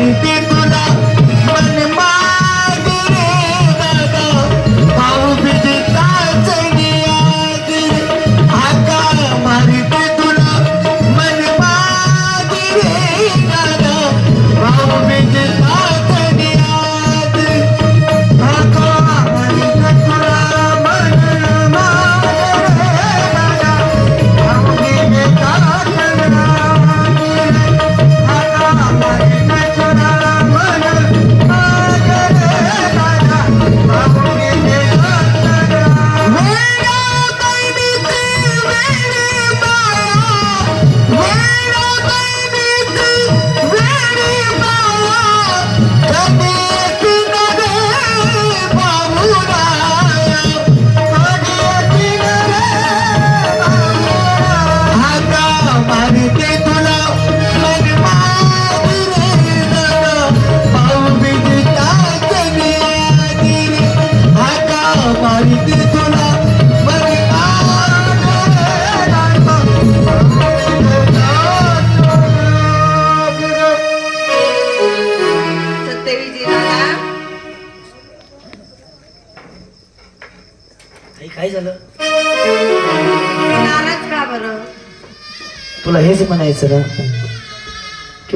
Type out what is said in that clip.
Santa काय झालं? बरं? तुला हेच म्हणायचं ना?